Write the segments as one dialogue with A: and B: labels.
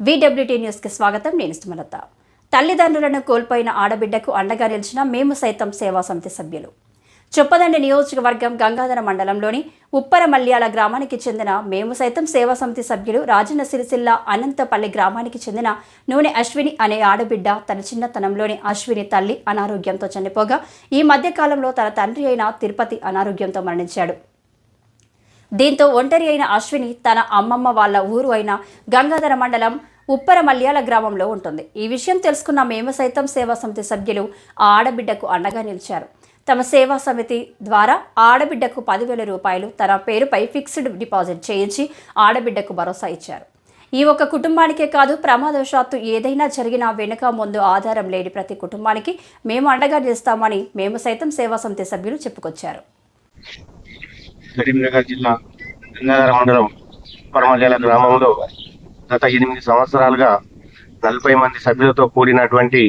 A: వీడబ్ల్యూటీ న్యూస్కి స్వాగతం. నేను సుమలత. తల్లిదండ్రులను కోల్పోయిన ఆడబిడ్డకు అండగా నిలిచిన మేము సైతం సేవా సమితి సభ్యులు. చొప్పదండి నియోజకవర్గం గంగాధర మండలంలోని ఉప్పర మల్యాల గ్రామానికి చెందిన మేము సైతం సేవా సమితి సభ్యులు రాజన్న సిరిసిల్ల అనంతపల్లి గ్రామానికి చెందిన నూనె అశ్విని అనే ఆడబిడ్డ తన చిన్నతనంలోని అశ్విని తల్లి అనారోగ్యంతో చనిపోగా ఈ మధ్యకాలంలో తన తండ్రి అయిన తిరుపతి అనారోగ్యంతో మరణించాడు. దీంతో ఒంటరి అయిన అశ్విని తన అమ్మమ్మ వాళ్ళ ఊరు అయిన గంగాధర మండలం ఉప్పర మల్యాల గ్రామంలో ఉంటుంది. ఈ విషయం తెలుసుకున్న మేము సైతం సేవా సమితి సభ్యులు ఆ ఆడబిడ్డకు అండగా నిలిచారు. తమ సేవా సమితి ద్వారా ఆడబిడ్డకు పదివేల రూపాయలు తన పేరుపై ఫిక్స్డ్ డిపాజిట్ చేయించి ఆడబిడ్డకు భరోసా ఇచ్చారు. ఈ ఒక్క కుటుంబానికే కాదు ప్రమాదవశాత్తు ఏదైనా జరిగినా వెనుక ముందు ఆధారం లేని ప్రతి కుటుంబానికి మేము అండగా నిలుస్తామని మేము సైతం సేవా సమితి సభ్యులు చెప్పుకొచ్చారు.
B: కరీంనగర్ జిల్లా గంగాధర మండలం పరమజల గ్రామంలో గత ఎనిమిది సంవత్సరాలుగా నలభై మంది సభ్యులతో కూడినటువంటి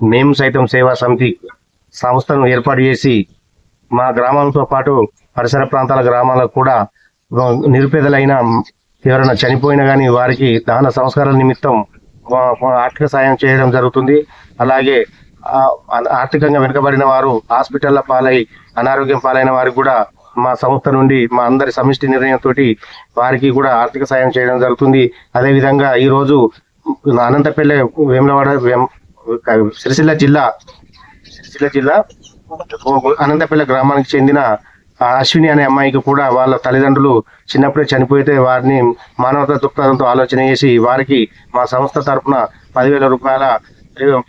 B: మేము సైతం సేవా సమితి సంస్థను ఏర్పాటు చేసి మా గ్రామంతో పాటు పరిసర ప్రాంతాల గ్రామాలకు కూడా నిరుపేదలైన ఎవరైనా చనిపోయినా కానీ వారికి దహన సంస్కారాల నిమిత్తం ఆర్థిక సాయం చేయడం జరుగుతుంది. అలాగే ఆర్థికంగా వెనుకబడిన వారు హాస్పిటల్ల పాలై అనారోగ్యం పాలైన వారికి కూడా మా సంస్థ నుండి మా అందరి సమిష్టి నిర్ణయంతో వారికి కూడా ఆర్థిక సాయం చేయడం జరుగుతుంది. అదేవిధంగా ఈరోజు అనంతపల్లె వేములవాడ సిరిసిల్ల జిల్లా సిరిసిల్ల జిల్లా అనంతపల్లె గ్రామానికి చెందిన అశ్విని అనే అమ్మాయికి కూడా వాళ్ళ తల్లిదండ్రులు చిన్నప్పుడే చనిపోతే వారిని మానవతా దృక్పథంతో ఆలోచన చేసి వారికి మా సంస్థ తరపున పదివేల రూపాయల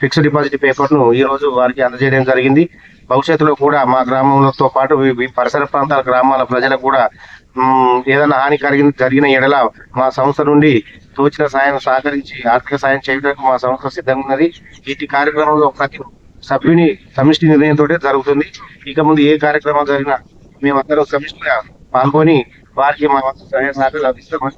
B: ఫిక్స్డ్ డిపాజిట్ పేపర్ను ఈ రోజు వారికి అందజేయడం జరిగింది. భవిష్యత్తులో కూడా మా గ్రామంతో పాటు పరిసర ప్రాంతాల గ్రామాల ప్రజలకు కూడా ఏదైనా హాని కలిగిన జరిగిన ఎడల మా సంస్థ నుండి తోచిన సాయం సహకరించి ఆర్థిక సాయం చేయడానికి మా సంస్థ సిద్ధంగా ఉన్నది. ఇటు కార్యక్రమంలో ప్రతి సభ్యుని సమిష్టి నిర్ణయంతో జరుగుతుంది. ఇక ముందు ఏ కార్యక్రమం జరిగినా మేమందరం సమిష్టిగా పాల్గొని వారికి మా వంతు సహాయ సహకారాలు అందిస్తామని